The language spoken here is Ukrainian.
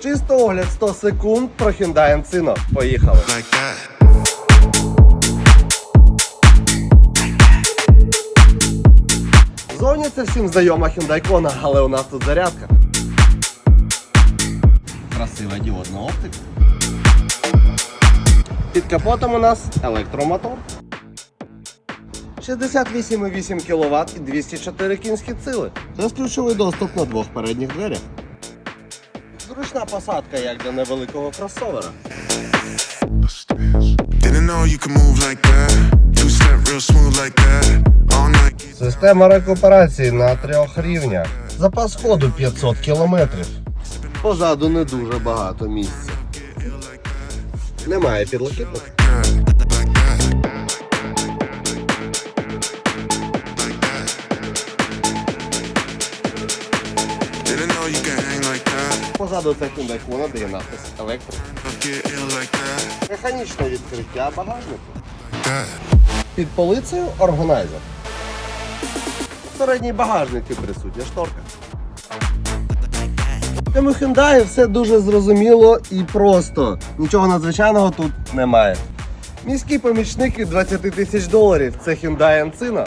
Чисто огляд 100 секунд про Hyundai Encino. Поїхали. Зовні це всім знайома Hyundai Kona, але у нас тут зарядка. Красива діодна оптика. Під капотом у нас електромотор. 68,8 кВт і 204 кінські сили. Це ключовий доступ на двох передніх дверях. Зручна посадка, як для невеликого кросовера. Система рекуперації на трьох рівнях. Запас ходу 500 км. Позаду не дуже багато місця. Немає підлокітника. You that. Позаду це Hyundai Kona, де є надпис електро. Механічне відкриття багажнику. Під полицею органайзер. Середній багажнику присутня шторка. В цьому Hyundai все дуже зрозуміло і просто. Нічого надзвичайного тут немає. Міський помічник від 20 тисяч доларів це Hyundai Encino.